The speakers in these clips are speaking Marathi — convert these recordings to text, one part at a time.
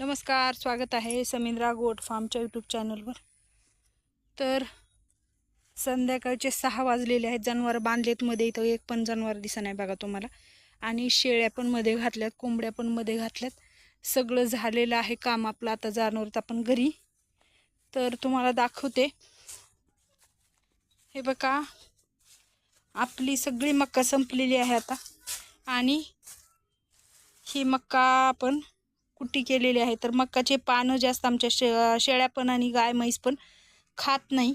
नमस्कार स्वागत आहे समिंद्रा गोट फार्मच्या यूट्यूब चॅनलवर तर संध्याकाळचे सहा वाजलेले आहेत जनावर बांधलेत मध्ये इथं एक पण जनावर दिसत नाही बघा तुम्हाला. आणि शेळ्या पण मध्ये घातल्यात कोंबड्या पण मध्ये घातल्यात. सगळं झालेलं आहे काम आपलं आता जाणवर आपण घरी. तर तुम्हाला दाखवते. हे बघा आपली सगळी मक्का संपलेली आहे आता. आणि ही मक्का आपण कुट्टी केलेली आहे. तर मक्काचे पानं जास्त आमच्या शे शेळ्या पण आणि गाय म्हैस पण खात नाही.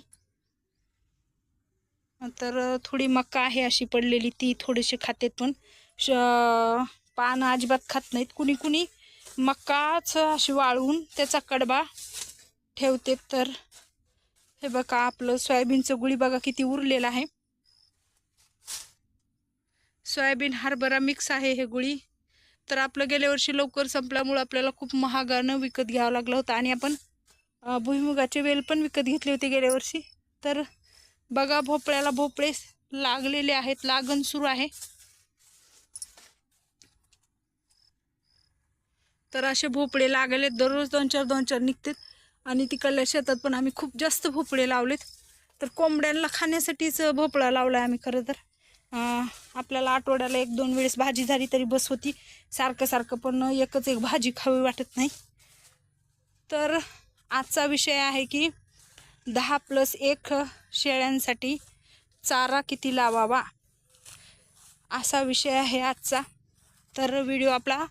तर थोडी मक्का आहे अशी पडलेली ती थोडीशी खातेत पण. श पानं अजिबात खात नाहीत. कुणी कुणी मक्काच अशी वाळवून त्याचा कडबा ठेवते. तर हे बघा आपलं सोयाबीनचं गुळी बघा किती उरलेलं आहे. सोयाबीन हरभरा मिक्स आहे हे गुळी. तर आपलं गेल्या वर्षी लवकर संपल्यामुळं आपल्याला खूप महागानं विकत घ्यावं लागलं होतं आणि आपण भुईमुगाचे वेल पण विकत घेतले होते गेल्या वर्षी. तर बघा भोपळ्याला भोपळे लागलेले आहेत लागण सुरू आहे. तर असे भोपळे लागले दररोज दोन चार दोन चार निघतात. आणि तिकडल्या शेतात पण आम्ही खूप जास्त भोपळे लावलेत. तर कोंबड्यांना खाण्यासाठीच भोपळा लावला आहे आम्ही खरं तर. आपल्याला आठवड्याला एक दोन वेळेस भाजी झाली तरी बस होती. सारखं सारखं पण एकच एक भाजी खावी वाटत नाही. तर आजचा विषय आहे की दहा प्लस एक शेळ्यांसाठी चारा किती लावावा? असा विषय आहे आजचा. तर व्हिडिओ आपला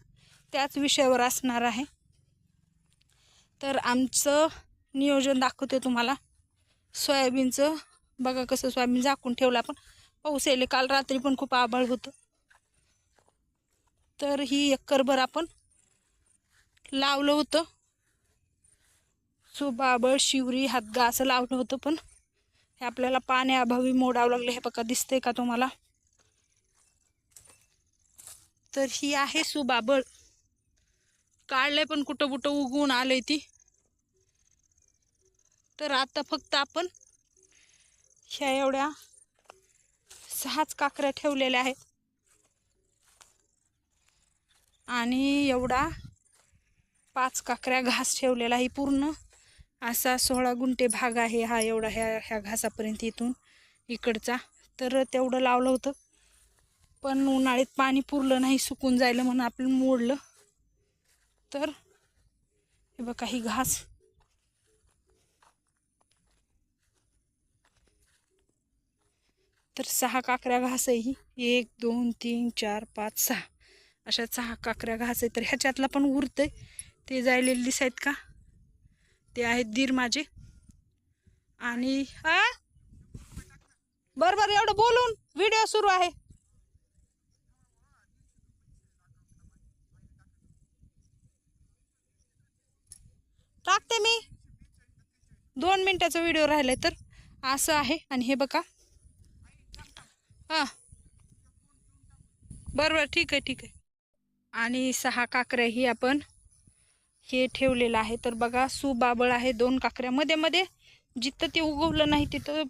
त्याच विषयावर असणार आहे. तर आमचं नियोजन दाखवते तुम्हाला. सोयाबीनचं बघा कसं सोयाबीन झाकून ठेवलं आपण. पाऊस यायले काल रात्री पण खूप आभाळ होतं. तर ही एकरभर आपण लावलं होतं. सुबाबळ शिवरी हातगा असं लावलं होतं पण हे आपल्याला पाण्याअभावी मोडावं लागलं हे बघा दिसतंय का तुम्हाला? तर ही आहे सुबाबळ काढलंय पण कुठं कुठं उगवून आलंय ती. तर आता फक्त आपण ह्या एवढ्या सहाच काकऱ्या ठेवलेल्या आहेत. आणि एवढा पाच काकऱ्या घास ठेवलेला आहे पूर्ण. असा सोळा गुंठे भाग आहे हा एवढा ह्या ह्या घासापर्यंत इथून इकडचा. तर तेवढं लावलं होतं. पण उन्हाळ्यात पाणी पुरलं नाही सुकून जायला म्हणून आपण मोडलं. तर हे बघा ही घास तर सहा काकऱ्या घास आहे ही. एक दोन तीन चार पाच सहा. अशा सहा काकऱ्या घास आहे. तर ह्याच्यातला पण उरतंय. ते जायलेले दिसायत का? ते आहेत दीर माझे. आणि हा बरं बरं एवढं बोलून व्हिडिओ सुरू आहे. टाकते मी. दोन मिनिटाचा व्हिडिओ राहिलाय तर. असं आहे. आणि हे बघा. हां. बरं बरं ठीक आहे ठीक आहे. आणि सहा काकऱ्याही आपण हे ठेवलेलं आहे. तर बघा सुबाबळ आहे दोन काकऱ्या. मध्ये मध्ये जिथं ते उगवलं नाही तिथं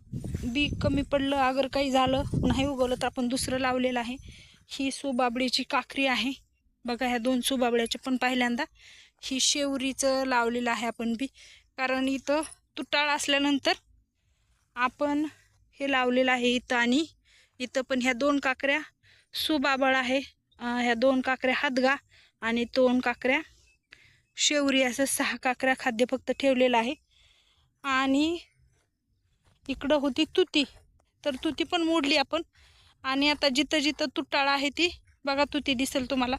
बी कमी पडलं. अगर काही झालं नाही उगवलं तर आपण दुसरं लावलेलं आहे. ही सुबाबळीची काकरी आहे. बघा ह्या दोन सुबाबळ्याच्या पण पहिल्यांदा ही शेवरीचं लावलेलं आहे आपण बी. कारण इथं तुटाळ असल्यानंतर आपण हे लावलेलं आहे इथं आणि इथं पण ह्या दोन काकऱ्या. सुबाबळ आहे. ह्या दोन काकऱ्या हातगा आणि दोन काकऱ्या शेवरी असं सहा काकऱ्या खाद्य फक्त ठेवलेलं आहे. आणि इकडं होती तुती. तर तुती पण मोडली आपण. आणि आता जिथं जिथं तुटाळा आहे ती बघा तुती दिसेल तुम्हाला.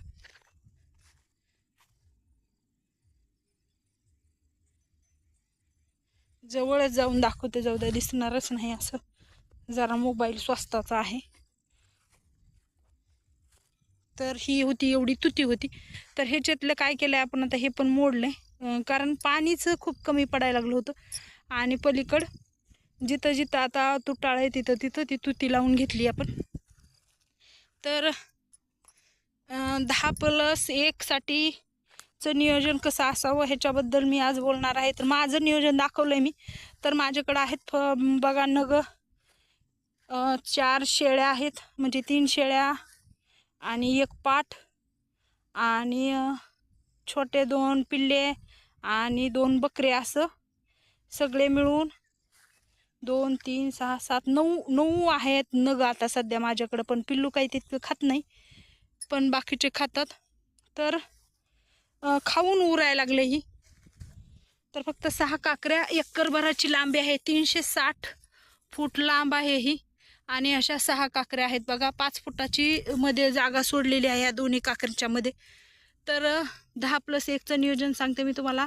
जवळच जाऊन दाखवते जाऊ द्या दिसणारच नाही असं. जरा मोबाईल स्वस्ताचा आहे. तर ही होती एवढी तुती होती. तर ह्याच्यातलं काय केलं आपण आता हे पण मोडलं आहे कारण पाणीच खूप कमी पडायला लागलं होतं. आणि पलीकड जिथं जिथं आता तुटाळ आहे तिथं तिथं ती तुती लावून घेतली आपण. तर दहा प्लस एकसाठीचं नियोजन कसं असावं ह्याच्याबद्दल मी आज बोलणार आहे. तर माझं नियोजन दाखवलं आहे मी. तर माझ्याकडं आहेत फ बघा नग चार शेळ्या आहेत. म्हणजे तीन शेळ्या आणि एक पाठ आणि छोटे दोन पिल्ले आणि दोन बकरे असं सगळे मिळून दोन तीन सहा सात नऊ नऊ आहेत नग आता सध्या माझ्याकडं पण पिल्लू काही तितकं खात नाही पण बाकीचे खातात. तर खाऊन उरायला लागले ही. तर फक्त सहा काकऱ्या एकरभराची लांबी आहे तीनशे साठ फूट लांब आहे ही. आणि अशा सहा काकऱ्या आहेत. बघा पाच फुटाची मध्ये जागा सोडलेली आहे या दोन्ही काकऱ्यांच्या मध्ये. तर दहा प्लस एकचं नियोजन सांगते मी तुम्हाला.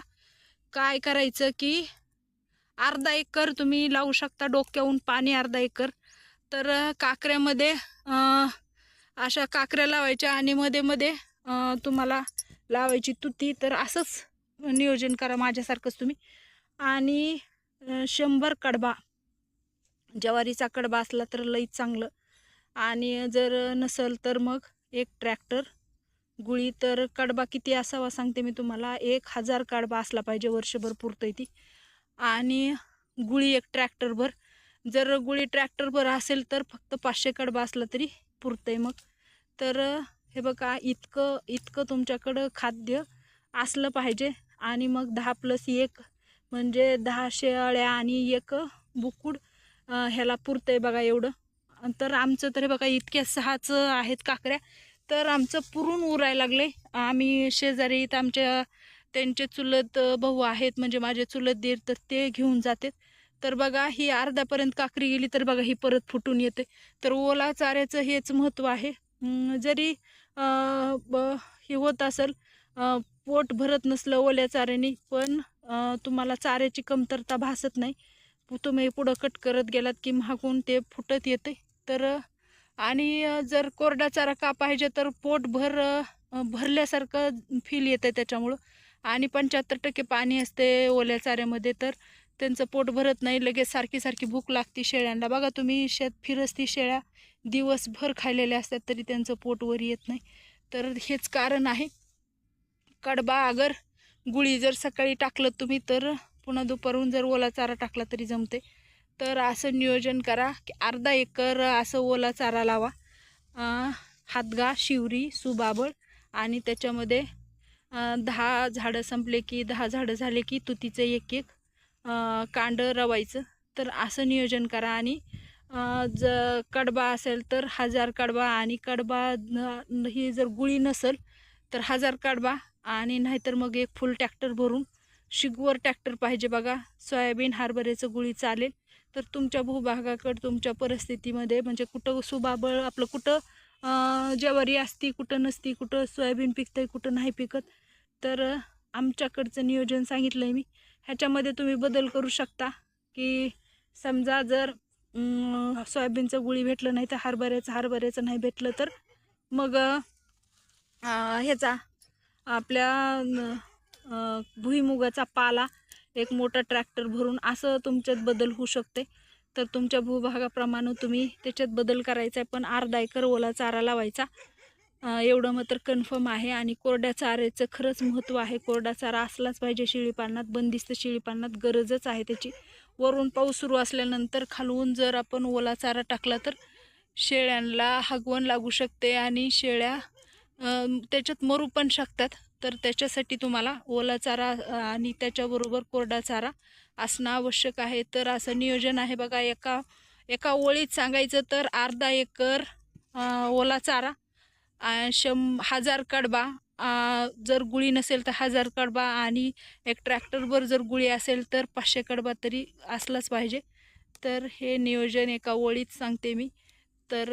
काय करायचं की अर्धा एकर तुम्ही लावू शकता डोक्याहून पाणी अर्धा एकर. तर काकऱ्यामध्ये अशा काकऱ्या लावायच्या आणि मध्ये मध्ये तुम्हाला लावायची तुती. तर असंच नियोजन करा माझ्यासारखंच तुम्ही. आणि शंभर कडबा ज्वारीचा कडबा असला तर लईच चांगलं. आणि जर नसल तर मग एक ट्रॅक्टर गुळी तर कडबा किती असावा सांगते मी तुम्हाला. एक हजार कडबा असला पाहिजे वर्षभर पुरतोय ती. आणि गुळी एक ट्रॅक्टरभर जर गुळी ट्रॅक्टरभर असेल तर फक्त पाचशे कडबा असला तरी पुरतंय मग. तर हे बघा इतकं इतकं तुमच्याकडं खाद्य असलं पाहिजे. आणि मग दहा प्लस एक म्हणजे दहा शेळ्या आणि एक बुकुड ह्याला पुरतं आहे बघा एवढं. तर आमचं तर बघा इतक्या सहाच आहेत काकऱ्या. तर आमचं पुरून उरायला लागले. आम्ही शेजारी इथं आमच्या त्यांचे चुलत भाऊ आहेत म्हणजे माझे चुलत दीर तर ते घेऊन जातात. तर बघा ही अर्ध्यापर्यंत काकरी गेली तर बघा ही परत फुटून येते. तर ओला चाऱ्याचं हेच महत्त्व आहे. जरी ब- हे होत असेल पोट भरत नसलं ओल्या चाऱ्याने पण तुम्हाला चाऱ्याची कमतरता भासत नाही. तुम्ही पुढं कट करत गेलात की महागून ते फुटत येते तर आणि जर कोरडा चारा का पाहिजे तर पोटभर भरल्यासारखं फील येतं त्याच्यामुळं. आणि पंच्याहत्तर टक्के पाणी असते ओल्या चाऱ्यामध्ये तर त्यांचं पोट भरत नाही लगेच सारखी सारखी भूक लागते शेळ्यांना. बघा तुम्ही शेत फिरस्ती शेळ्या दिवसभर खाल्लेल्या असतात तरी त्यांचं पोट वर येत नाही. तर हेच कारण आहे. कडबा अगर गुळी जर सकाळी टाकलं तुम्ही तर पुन्हा दुपारून जर ओला चारा टाकला तरी जमते. तर असं नियोजन करा की अर्धा एकर असं ओला चारा लावा. हातगा शिवरी सुबाबळ आणि त्याच्यामध्ये दहा झाडं संपले की दहा झाडं झाले की तुतीचं एक एक कांडं कांड रवायचं. तर असं नियोजन करा आणि ज कडबा असेल तर हजार कडबा आणि कडबा ही जर गुळी नसेल तर हजार कडबा आणि नाहीतर मग एक फुल ट्रॅक्टर भरून शिगवर ट्रॅक्टर पाहिजे बघा. सोयाबीन हरभऱ्याचं गुळी चालेल. तर तुमच्या भूभागाकडं तुमच्या परिस्थितीमध्ये म्हणजे कुठं सुबाबळ आपलं कुठं ज्वारी असती कुठं नसती कुठं सोयाबीन पिकतंय कुठं नाही पिकत. तर आमच्याकडचं नियोजन सांगितलं आहे मी. ह्याच्यामध्ये तुम्ही बदल करू शकता की समजा जर सोयाबीनचं गुळी भेटलं नाही तर हरभऱ्याचं हरभऱ्याचं नाही भेटलं तर मग ह्याचा आपल्या भुईमुगाचा पाला एक मोठा ट्रॅक्टर भरून असं तुमच्यात बदल होऊ शकते. तर तुमच्या भूभागाप्रमाणे तुम्ही त्याच्यात बदल करायचा आहे पण अर्धा एकर ओला चारा लावायचा. एवढं मात्र कन्फर्म आहे आणि कोरड्या चाऱ्याचं खरंच महत्त्व आहे. कोरडा चारा असलाच पाहिजे शेळीपालनात बंदिस्त शेळीपालनात गरजच आहे त्याची. वरून पाऊस सुरू असल्यानंतर खालवून जर आपण ओला चारा टाकला तर शेळ्यांना हगवण लागू शकते आणि शेळ्या त्याच्यात मरू पण शकतात. तर त्याच्यासाठी तुम्हाला ओला चारा आणि त्याच्याबरोबर कोरडा चारा असणं आवश्यक आहे. तर असं नियोजन आहे बघा एका एका ओळीत सांगायचं तर अर्धा एकर ओला चारा शं हजार कडबा जर गुळी नसेल तर हजार कडबा आणि एक ट्रॅक्टरवर जर गुळी असेल तर पाचशे कडबा तरी असलाच पाहिजे. तर हे नियोजन एका ओळीत सांगते मी. तर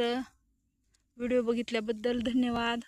व्हिडिओ बघितल्याबद्दल धन्यवाद.